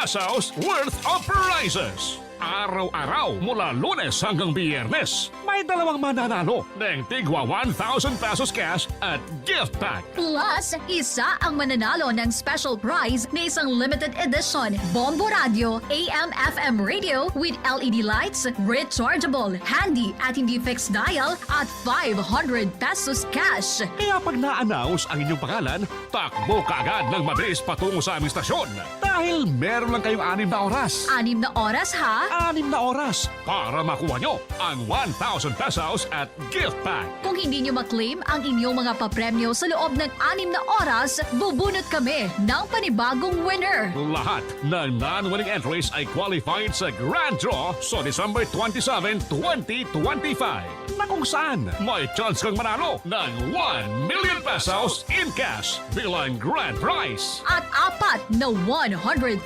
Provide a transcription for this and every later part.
pesos worth of prizes. Araw-araw mula lunes hanggang biyernes, may dalawang mananalo ng tigwa 1,000 pesos cash at gift pack. Plus, isa ang mananalo ng special prize na isang limited edition Bombo Radio AM/FM radio with LED lights, rechargeable, handy at hindi fixed dial at 500 pesos cash. Kaya pag na-announce ang inyong pangalan, takbo ka agad ng mabilis patungo sa aming stasyon. Dahil meron lang kayong anim na oras. Anim na oras ha? Anim na oras para makuha nyo ang 1,000 pesos at gift pack. Kung hindi nyo maklaim ang inyong mga papremyo sa loob ng anim na oras, bubunot kami ng panibagong winner. Lahat ng non-winning entries ay qualified sa Grand Draw sa December 27, 2025 na kung saan may chance kang manalo ng 1 million pesos in cash bilang grand prize. At apat na 100,000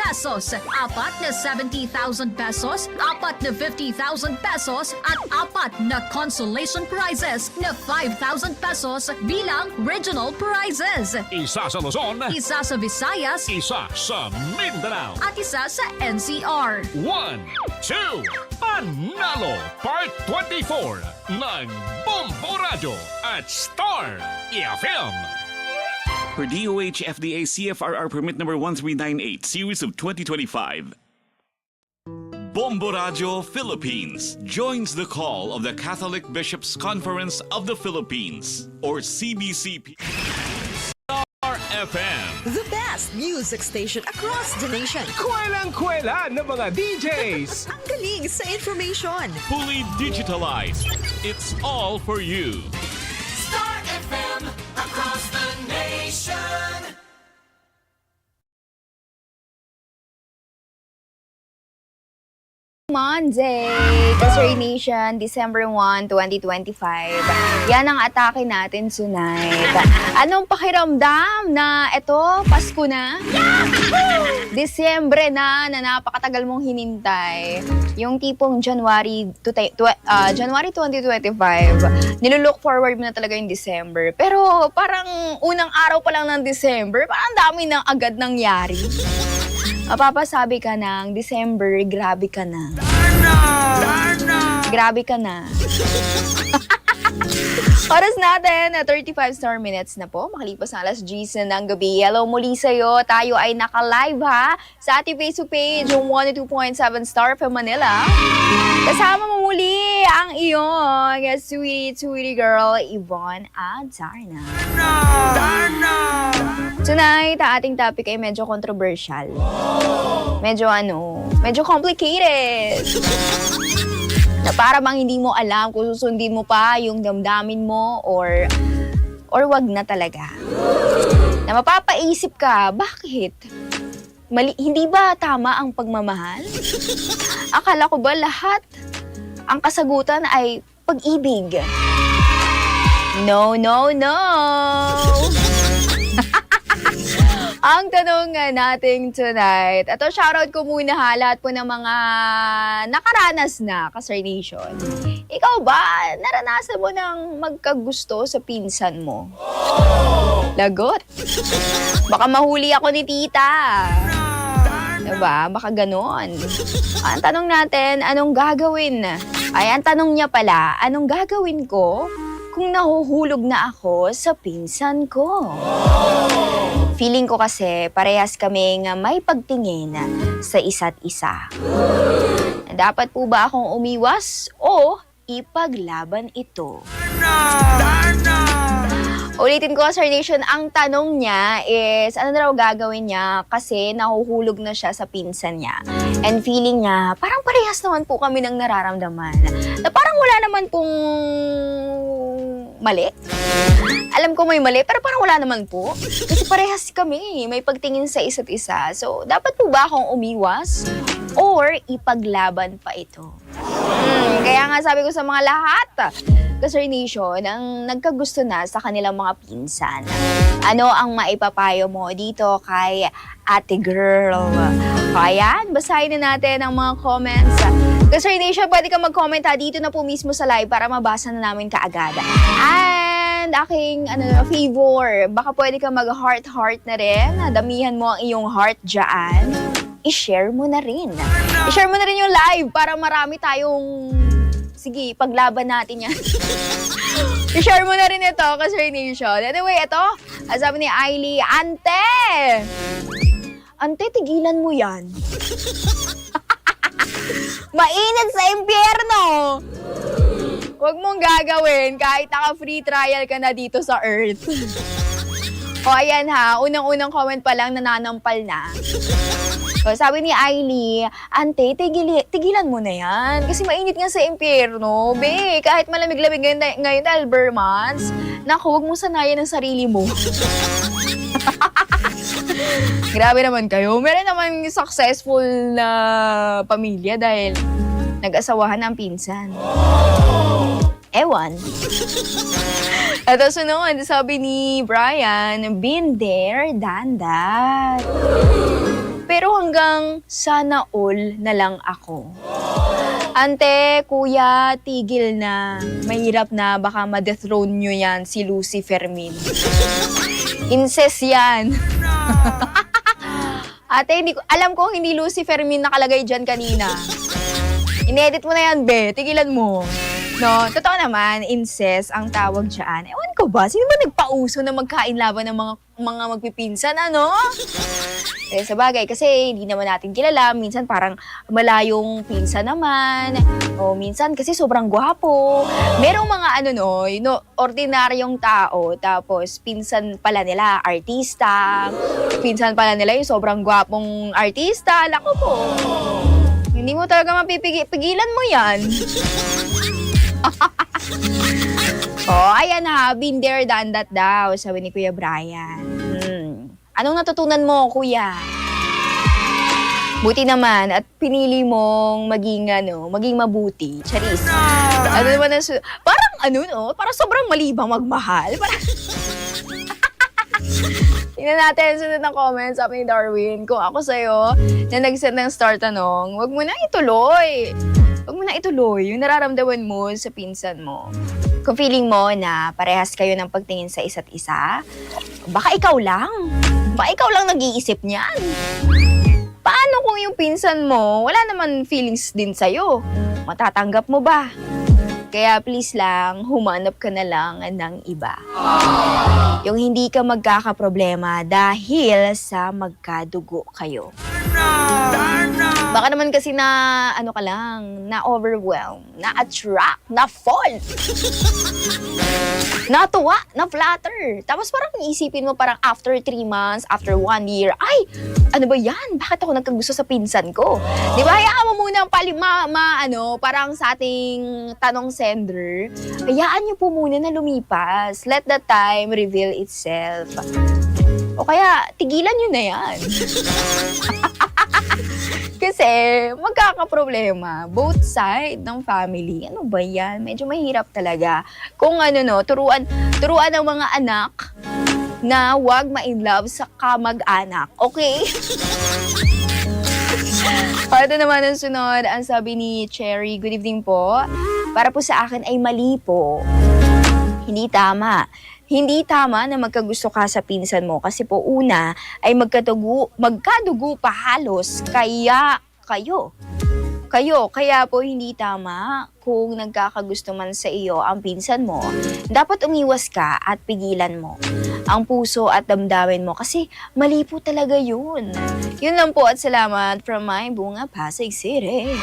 pesos, apat na 70,000 pesos, apat na 50,000 pesos, at apat na consolation prizes na 5,000 pesos bilang regional prizes. Isa sa Luzon, Isa sa Visayas isa sa Mindanao. at isa sa NCR. 1, 2, Panalo Part 24 ng Bombo Radio at Star FM. Per DOH FDA CFRR permit number 1398 series of 2025. Bombo Radio Philippines joins the call of the Catholic Bishops Conference of the Philippines or CBCP. Star FM. The best music station across the nation. Kwelang-kwela ng mga DJs. Ang galing sa information. Fully digitalized. It's all for you. Monday, Kasuri Nation, December 1, 2025. Yan ang atake natin tonight. Anong pakiramdam na eto, Pasko na? Disyembre na, na napakatagal mong hinintay. Yung tipong January, to, tw- ah, January 2025, nilulook forward mo na talaga yung December. Pero parang unang araw pa lang ng December, parang dami nang agad nangyari. Mapapasabi ka ng December, grabe ka na. Grabe ka na. Oras natin, na 35 star minutes na po. Makalipas na alas 10 na ng gabi. Hello muli sa'yo. Tayo ay naka-live ha sa ating Facebook page, yung 102.7 Star FM Manila. Kasama mo muli ang iyong sweetie, sweetie girl, Yvonne Adarna. Tonight, ang ating topic ay medyo controversial. Medyo ano, medyo complicated. Na para bang hindi mo alam kung susundin mo pa yung damdamin mo or or wag na talaga. Na mapapaisip ka, bakit? Mali, hindi ba tama ang pagmamahal? Akala ko ba lahat ang kasagutan ay pag-ibig? No, no, no! Ang tanong natin tonight, ito shoutout ko muna ha, lahat po ng mga nakaranas na Kasar Nation. Ikaw ba, naranasan mo ng magkagusto sa pinsan mo? Lagot. Baka mahuli ako ni tita. Diba? Baka ganon. Ang tanong natin, anong gagawin? Ay, ang tanong niya pala, anong gagawin ko kung nahuhulog na ako sa pinsan ko? Feeling ko kasi parehas kaming may pagtingin sa isa't isa. Dapat po ba akong umiwas o ipaglaban ito? Ulitin ko, Sir Nation, ang tanong niya is, ano na raw gagawin niya kasi nahuhulog na siya sa pinsan niya. And feeling niya, parang parehas naman po kami ng nararamdaman. Na parang wala naman pong mali. Alam ko may mali, pero parang wala naman po. Kasi parehas kami, may pagtingin sa isa't isa. So, dapat po ba akong umiwas? Or ipaglaban pa ito? Hmm, kaya nga sabi ko sa mga lahat, Kasar Nation, ang nagkagusto na sa kanilang mga pinsan. Ano ang maipapayo mo dito kay ate girl? Kaya, basahin na natin ang mga comments. Kasar Nation, pwede ka mag-comment ha dito na po mismo sa live para mabasa na namin kaagad. And aking ano, favor, baka pwede ka mag-heart-heart na rin. Damihan mo ang iyong heart dyan. i-share mo na rin. I-share mo na rin yung live para marami tayong... Sige, paglaban natin yan. I-share mo na rin ito, Kasray Nation. Anyway, ito, sabi ni Ailey, Ante! Ante, tigilan mo yan. Mainit sa impyerno! Huwag mong gagawin kahit naka-free trial ka na dito sa Earth. o ayan ha, unang-unang comment pa lang nananampal na. O, sabi ni Ailey, Ante, tigili, tigilan mo na yan. Kasi mainit nga sa impyerno. Be, kahit malamig-lamig ngayon, ngayon dahil bare months, naku, huwag mong sanayan ang sarili mo. Grabe naman kayo. Meron naman successful na pamilya dahil nag-asawahan ng pinsan. Ewan. Ito sunod, sabi ni Brian, been there, done that. Pero hanggang sana all na lang ako. Ante, kuya, tigil na. Mahirap na, baka ma-dethrone nyo yan si Lucy Fermin. Incest yan. Ate, hindi ko, alam ko hindi Lucy Fermin nakalagay dyan kanina. Inedit mo na yan, be. Tigilan mo. No, totoo naman, incest ang tawag dyan. Ewan ko ba, sino ba nagpauso na magkain laban ng mga mga magpipinsan, ano? Eh, sa bagay, kasi hindi naman natin kilala. Minsan parang malayong pinsan naman. O minsan kasi sobrang gwapo. Merong mga ano no, you know, ordinaryong tao. Tapos pinsan pala nila, artista. Pinsan pala nila yung sobrang gwapong artista. Lako po. Hindi mo talaga mapipigi. Pigilan mo yan. oh, ayan ha. Been there, done that daw. Sabi ni Kuya Brian. Hmm. Anong natutunan mo, Kuya? Buti naman at pinili mong maging ano, maging mabuti. Charis. Ano naman ang su- parang ano no, parang sobrang malibang magmahal. Parang Tingnan natin sunod na comments sabi ni Darwin. Kung ako sa'yo, na nag-set ng star tanong, wag mo na ituloy. Wag mo na ituloy yung nararamdaman mo sa pinsan mo. Kung feeling mo na parehas kayo ng pagtingin sa isa't isa, baka ikaw lang. Baka ikaw lang nag-iisip niyan. Paano kung yung pinsan mo, wala naman feelings din sa'yo? Matatanggap mo ba? Kaya please lang, humanap ka na lang ng iba. Yung hindi ka magkakaproblema dahil sa magkadugo kayo. Baka naman kasi na, ano ka lang, na-overwhelm, na-attract, na-fall. Natuwa, na-flatter. Tapos parang iisipin mo parang after three months, after one year, ay, ano ba yan? Bakit ako nagkagusto sa pinsan ko? Di ba? Hayaan mo muna ang pali, ma, ano, parang sa ating tanong sender, hayaan niyo po muna na lumipas. Let the time reveal itself. O kaya, tigilan niyo na yan. Kasi magkakaproblema both side ng family. Ano ba yan? Medyo mahirap talaga. Kung ano no, turuan, turuan ng mga anak na wag ma-in love sa kamag-anak. Okay? ito naman ang sunod. Ang sabi ni Cherry, good evening po. Para po sa akin ay mali po. Hindi tama. Hindi tama na magkagusto ka sa pinsan mo kasi po una ay magkatugo, magkadugo pa halos kaya kayo. Kayo, kaya po hindi tama kung nagkakagusto man sa iyo ang pinsan mo. Dapat umiwas ka at pigilan mo ang puso at damdamin mo kasi mali po talaga yun. Yun lang po at salamat from my Bunga Pasig City.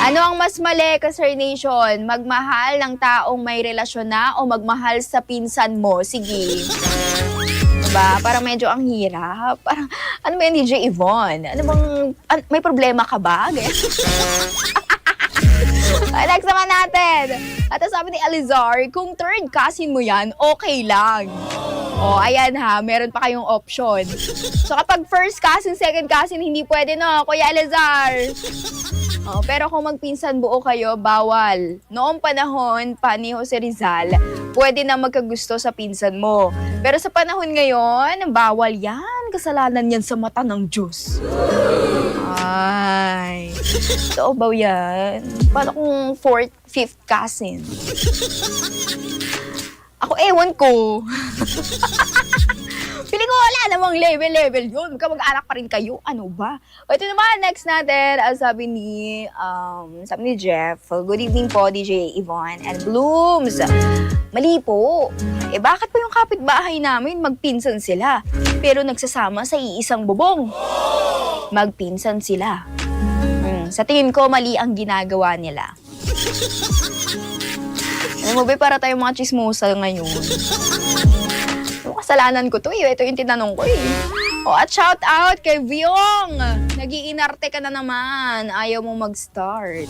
Ano ang mas mali, Kasar Nation? Magmahal ng taong may relasyon na o magmahal sa pinsan mo? Sige. Diba? Parang medyo ang hirap. Parang, ano ba yan, DJ Yvonne? Ano bang, an- may problema ka ba? Ganyan. Next naman natin. At sabi ni Alizar, kung third cousin mo yan, okay lang. O, ayan ha, meron pa kayong option. So kapag first cousin, second cousin, hindi pwede no, Kuya Alizar. Oh, pero kung magpinsan buo kayo, bawal. Noong panahon pa ni Jose Rizal, pwede na magkagusto sa pinsan mo. Pero sa panahon ngayon, bawal yan. Kasalanan yan sa mata ng Diyos. Ay, totoo ba yan? Paano kung fourth, fifth cousin? Ako ewan ko. Pili ko wala namang level-level yun. Kamag-anak pa rin kayo. Ano ba? O ito naman, next natin, ang sabi ni, um, sabi ni Jeff, good evening po, DJ Yvonne and Blooms. Mali po. Eh bakit po yung kapitbahay namin magpinsan sila? Pero nagsasama sa iisang bubong. Magpinsan sila. Hmm, sa tingin ko, mali ang ginagawa nila. Alam mo ba, para tayong mga chismosa ngayon. Kasalanan ko to eh. Ito yung tinanong ko eh. O, at shout out kay Viong. Nagiinarte ka na naman. Ayaw mo mag-start.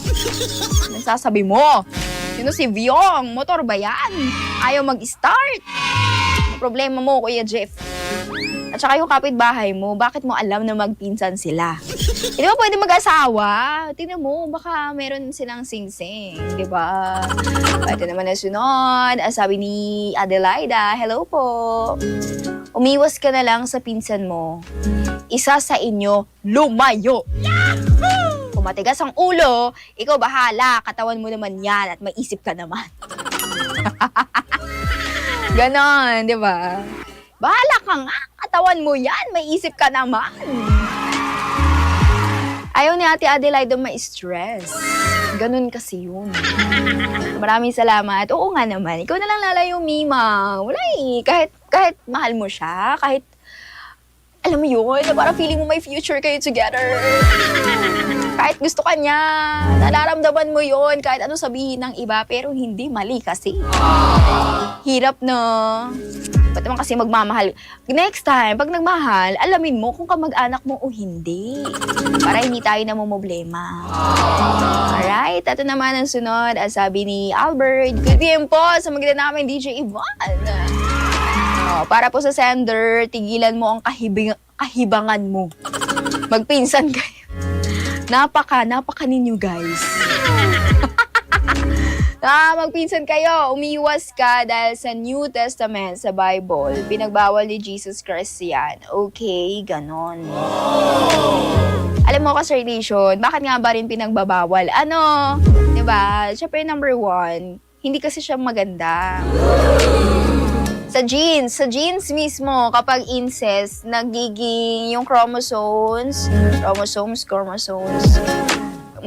Nagsasabi mo. Sino si Viong? Motor ba yan? Ayaw mag-start. Problema mo, Kuya Jeff. At saka yung kapitbahay mo, bakit mo alam na magpinsan sila? Hindi ba pwede mag-asawa? Tingnan mo, baka meron silang sing-sing, di ba? Ito naman na sunod. Ang sabi ni Adelaida, hello po. Umiwas ka na lang sa pinsan mo. Isa sa inyo, lumayo. Kung matigas ang ulo, ikaw bahala. Katawan mo naman yan at maisip ka naman. Ganon, di ba? Bahala ka nga. Katawan mo yan. May isip ka naman. Ayaw ni Ate Adelaide ma-stress. Ganun kasi yun. Maraming salamat. Oo nga naman. Ikaw na lang lalayo, Mima. Wala eh. Kahit, kahit mahal mo siya, kahit alam mo yun, na parang feeling mo may future kayo together. Kahit gusto ka niya, nararamdaman mo yun, kahit ano sabihin ng iba, pero hindi mali kasi. Hirap na. Ba't naman kasi magmamahal? Next time, pag nagmahal, alamin mo kung kamag-anak mo o hindi. Para hindi tayo namumblema. Alright, ito naman ang sunod. Ang sabi ni Albert, good PM po sa magitan namin DJ Ivan. Oh, para po sa sender, tigilan mo ang kahibing, kahibangan mo. Magpinsan kayo. Napaka, napaka ninyo guys. Ah, magpinsan kayo. Umiwas ka dahil sa New Testament, sa Bible. Pinagbawal ni Jesus Christ yan. Okay, ganon. Alam mo, Sir Nation, bakit nga ba rin pinagbabawal? Ano, ba? Siyempre, number one, hindi kasi siya maganda. Sa genes, sa genes mismo, kapag incest, nagiging yung chromosomes, chromosomes, chromosomes,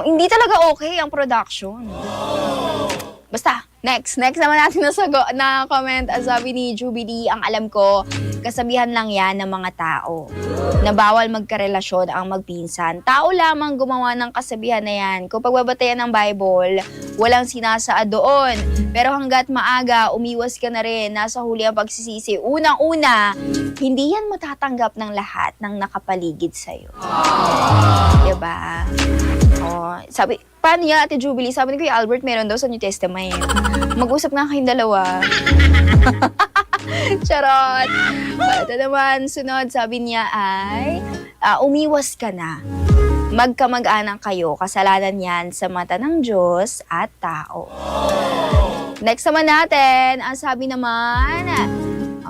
hindi talaga okay ang production. Basta, next. Next naman natin na, sago, na comment. Ang sabi ni Jubilee, ang alam ko, kasabihan lang yan ng mga tao. Na bawal magkarelasyon ang magpinsan. Tao lamang gumawa ng kasabihan na yan. Kung pagbabatayan ng Bible, walang sinasaad doon. Pero hanggat maaga, umiwas ka na rin. Nasa huli ang pagsisisi. Unang-una, hindi yan matatanggap ng lahat ng nakapaligid sa'yo. Diba? Oh, sabi, paano niya, Ate Jubilee? Sabi ni Kuya Albert, meron daw sa New Testament. Mag-usap nga kayong dalawa. Charot! Ito naman, sunod, sabi niya ay, ah, umiwas ka na. Magkamag-anak kayo, kasalanan yan sa mata ng Diyos at tao. Next naman natin, ang sabi naman,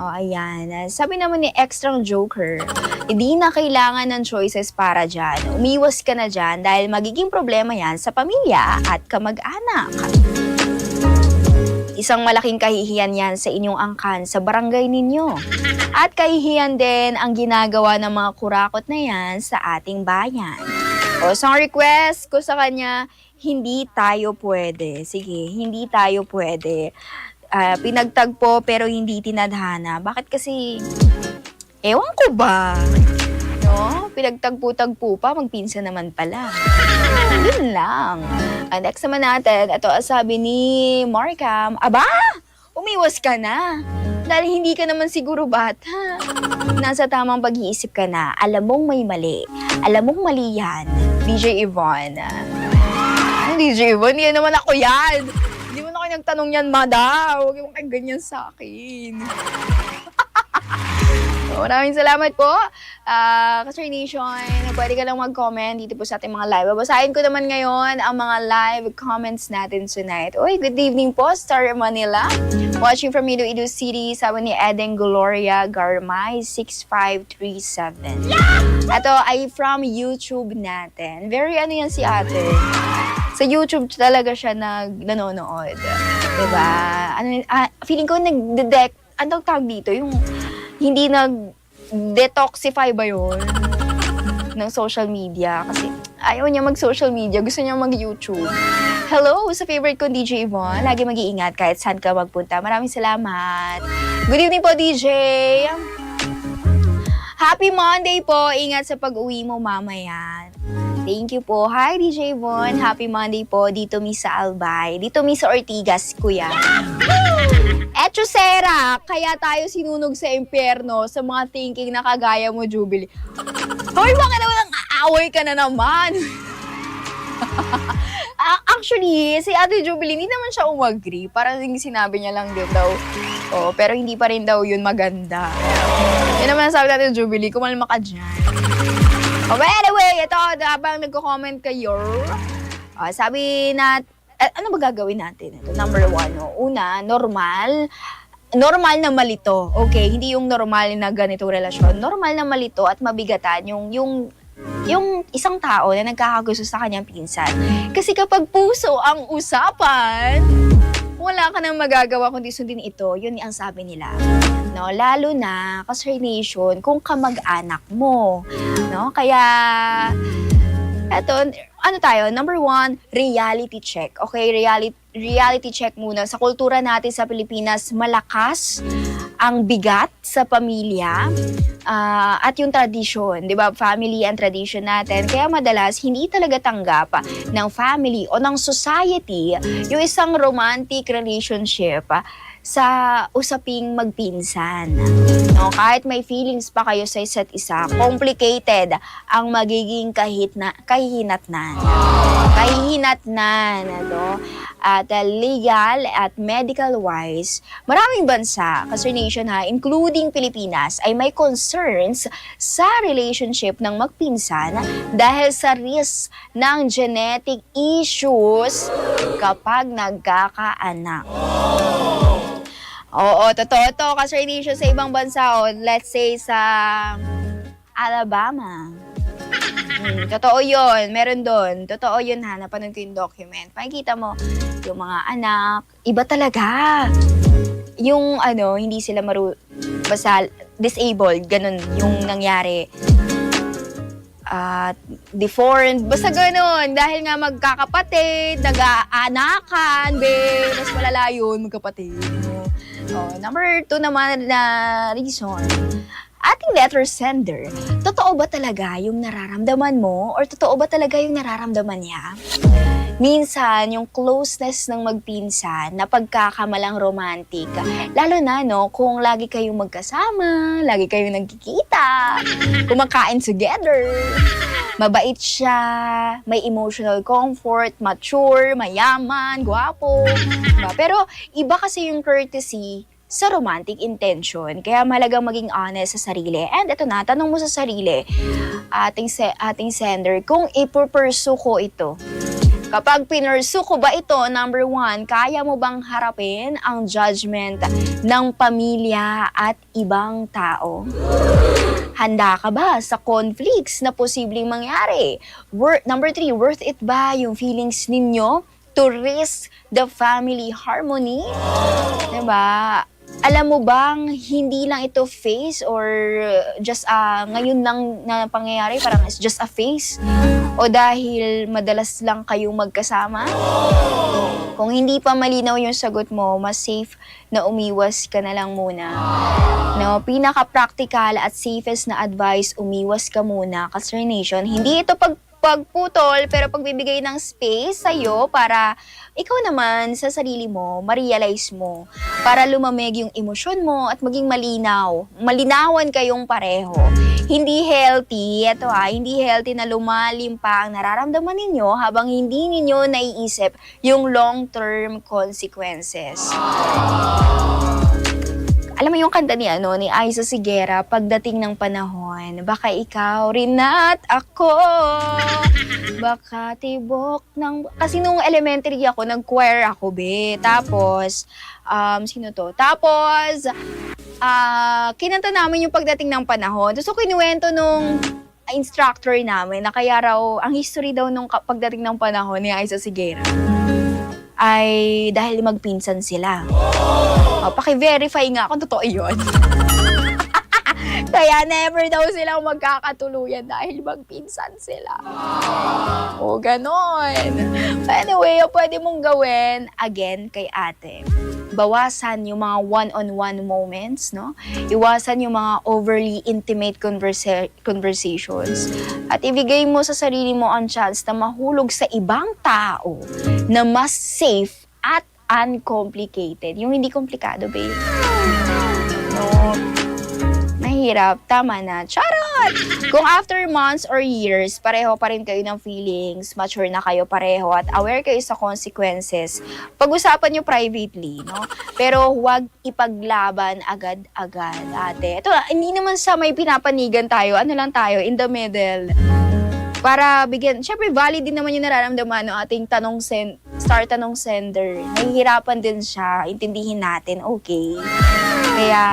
oh, ayan, sabi naman ni Extrang Joker, hindi na kailangan ng choices para dyan. Umiwas ka na dyan dahil magiging problema yan sa pamilya at kamag-anak. Isang malaking kahihiyan yan sa inyong angkan sa barangay ninyo. At kahihiyan din ang ginagawa ng mga kurakot na yan sa ating bayan. O, song request ko sa kanya, hindi tayo pwede. Sige, hindi tayo pwede. Ah, pinagtagpo pero hindi tinadhana. Bakit kasi, ewan ko ba? No? Pinagtagpo-tagpo pa, magpinsan naman pala. Yun lang. Ah, next naman natin, ito sabi ni Markham, Aba! Umiwas ka na. Dahil hindi ka naman siguro bata. Nasa tamang pag-iisip ka na. Alam mong may mali. Alam mong mali yan. DJ Yvonne. DJ Yvonne? Hindi naman ako yan. Nagtanong yan, mada. Huwag mo kayong ganyan sa akin. Maraming salamat po. Uh, Kasar Nation, pwede ka lang mag-comment dito po sa ating mga live. Babasahin ko naman ngayon ang mga live comments natin tonight. Uy, good evening po, Star Manila. Watching from Iloilo City, sabi ni Eden Gloria Garmay, 6537. Ito ay from YouTube natin. Very ano yan si ate. Sa YouTube talaga siya nag nanonood. Diba? Ano, ah, feeling ko nag-detect, anong tawag dito? Yung hindi nag detoxify ba yun? ng social media kasi ayaw niya mag-social media, gusto niya mag-YouTube. Hello sa favorite ko, DJ Yvonne. Lagi mag-iingat kahit saan ka magpunta. Maraming salamat. Good evening po, DJ. Happy Monday po. Ingat sa pag-uwi mo mamaya. Thank you po. Hi, DJ Yvonne. Happy Monday po. Dito mi sa Albay. Dito mi sa Ortigas, kuya. Eto, Sera, kaya tayo sinunog sa impyerno sa mga thinking na kagaya mo, Jubilee. Hoy, bakit naman ang aaway ka na naman? Actually, si Ate Jubilee, hindi naman siya umagri. Parang sinabi niya lang din daw. Oh, pero hindi pa rin daw yun maganda. Yun naman ang sabi natin, Jubilee, kumalma ka dyan. Oh, but anyway, ito, habang nagko-comment kayo, ah, sabi na, eh, ano ba gagawin natin? Ito, number one, no? una, normal, normal na malito. Okay, hindi yung normal na ganito relasyon. Normal na malito at mabigatan yung yung yung isang tao na nagkakagusto sa kanyang pinsan. Kasi kapag puso ang usapan, wala ka nang magagawa kundi sundin ito. Yun ang sabi nila. No, lalo na nation kung kamag-anak mo. No, kaya eto, ano tayo? Number one, reality check. Okay, reality reality check muna. Sa kultura natin sa Pilipinas, malakas ang bigat sa pamilya ah, at yung tradisyon, 'di ba? Family and tradition natin. Kaya madalas hindi talaga tanggap ng family o ng society yung isang romantic relationship sa usaping magpinsan. No, kahit may feelings pa kayo sa isa't isa, complicated ang magiging kahit na kahihinatnan. Kahihinatnan, ano? At uh, legal at medical wise, maraming bansa, kasi nation ha, including Pilipinas, ay may concerns sa relationship ng magpinsan dahil sa risk ng genetic issues kapag nagkakaanak. Oo, totoo to. Kasi siya sa ibang bansa. O, let's say sa Alabama. Hmm, totoo yun. Meron doon. Totoo yun ha. Napanood ko yung document. Makikita mo yung mga anak. Iba talaga. Yung ano, hindi sila maru... Basta disabled. Ganun yung nangyari. At deformed. Basta ganun. Dahil nga magkakapatid, nag-aanakan, be. Mas malala yun, magkapatid. Oh, number two naman na reason, ating letter sender, totoo ba talaga yung nararamdaman mo or totoo ba talaga yung nararamdaman niya? Minsan, yung closeness ng magpinsan na pagkakamalang romantic, lalo na no, kung lagi kayong magkasama, lagi kayong nagkikita, kumakain together, mabait siya, may emotional comfort, mature, mayaman, gwapo. Diba? Pero iba kasi yung courtesy sa romantic intention. Kaya mahalagang maging honest sa sarili. And ito na, tanong mo sa sarili, ating, se- ating sender, kung ipurpursue ko ito, Kapag pinursu ko ba ito, number one, kaya mo bang harapin ang judgment ng pamilya at ibang tao? Handa ka ba sa conflicts na posibleng mangyari? Wor- number three, worth it ba yung feelings ninyo to risk the family harmony? Diba? Alam mo bang hindi lang ito face or just ah, ngayon lang na pangyayari, parang it's just a face? O dahil madalas lang kayong magkasama? Kung hindi pa malinaw yung sagot mo, mas safe na umiwas ka na lang muna. No, pinaka-practical at safest na advice, umiwas ka muna. Kasi Nation, hindi ito pag pagputol, pero pagbibigay ng space sa'yo para ikaw naman sa sarili mo, ma-realize mo, para lumamig yung emosyon mo at maging malinaw. Malinawan kayong pareho. Hindi healthy, eto ha, hindi healthy na lumalim pa ang nararamdaman ninyo habang hindi ninyo naiisip yung long-term consequences. Alam mo yung kanta ni ano ni Aiza Sigera pagdating ng panahon baka ikaw rin at ako. Baka tibok ng kasi nung elementary ako nag-choir ako be. Tapos um sino to? Tapos ah kinanta namin yung pagdating ng panahon. So kinuwento nung instructor namin na kaya raw ang history daw nung pagdating ng panahon ni Aiza Sigera ay dahil magpinsan sila. Oh, paki-verify nga kung totoo yun. Kaya never daw silang magkakatuluyan dahil magpinsan sila. O, ganon. Anyway, pwede mong gawin, again, kay ate, bawasan yung mga one-on-one moments, no? Iwasan yung mga overly intimate conversa- conversations. At ibigay mo sa sarili mo ang chance na mahulog sa ibang tao na mas safe at uncomplicated. Yung hindi komplikado, babe. No, mahirap. Tama na. Charot! Kung after months or years, pareho pa rin kayo ng feelings, mature na kayo pareho at aware kayo sa consequences, pag-usapan nyo privately, no? Pero huwag ipaglaban agad-agad, ate. Ito, hindi naman sa may pinapanigan tayo. Ano lang tayo, in the middle. Para bigyan, syempre valid din naman yung nararamdaman ng ating tanong send, star tanong sender. Nahihirapan din siya, intindihin natin, okay. Kaya,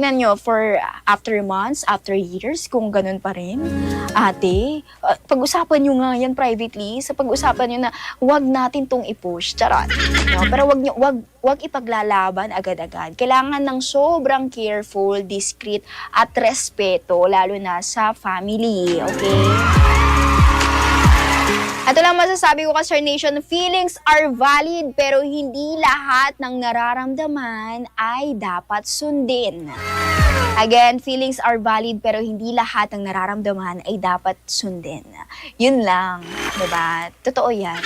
tingnan nyo, for after months, after years, kung ganun pa rin, ate, uh, pag-usapan nyo nga yan privately, sa pag-usapan nyo na wag natin tong i-push, charot. No? Pero wag, nyo, wag, wag ipaglalaban agad-agad. Kailangan ng sobrang careful, discreet, at respeto, lalo na sa family, okay? Ito lang masasabi ko ka, Sir Nation, feelings are valid pero hindi lahat ng nararamdaman ay dapat sundin. Again, feelings are valid pero hindi lahat ng nararamdaman ay dapat sundin. Yun lang, 'di ba? Totoo 'yan.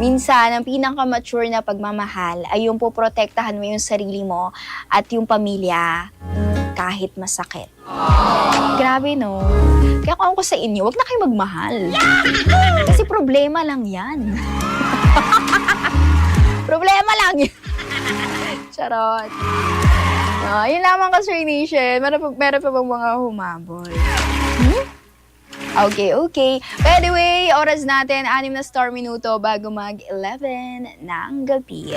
Minsan, ang pinaka-mature na pagmamahal ay yung poprotektahan mo yung sarili mo at yung pamilya kahit masakit. Grabe, no? Kaya kung ako sa inyo, wag na kayo magmahal. Kasi problema lang yan. problema lang yan. Charot. No, yun lamang ka, Sir Nation. Meron pa, meron pa bang mga humabol? Okay, okay. By the way, oras natin, anim na star minuto bago mag-11 ng gabi.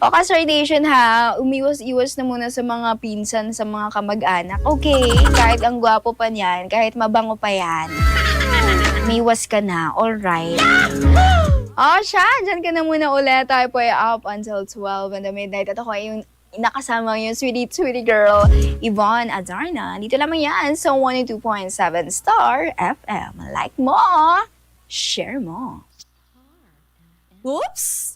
O ka, Sir Nation ha, umiwas-iwas na muna sa mga pinsan, sa mga kamag-anak. Okay, kahit ang gwapo pa niyan, kahit mabango pa yan, umiwas ka na, alright. Oh, siya, dyan ka na muna ulit. Tayo po ay up until 12 in the midnight. At ako ay yung nakasama yung sweetie, sweetie girl, Yvonne Adarna. Dito lamang yan sa 102.7 Star FM. Like mo, share mo. Oops!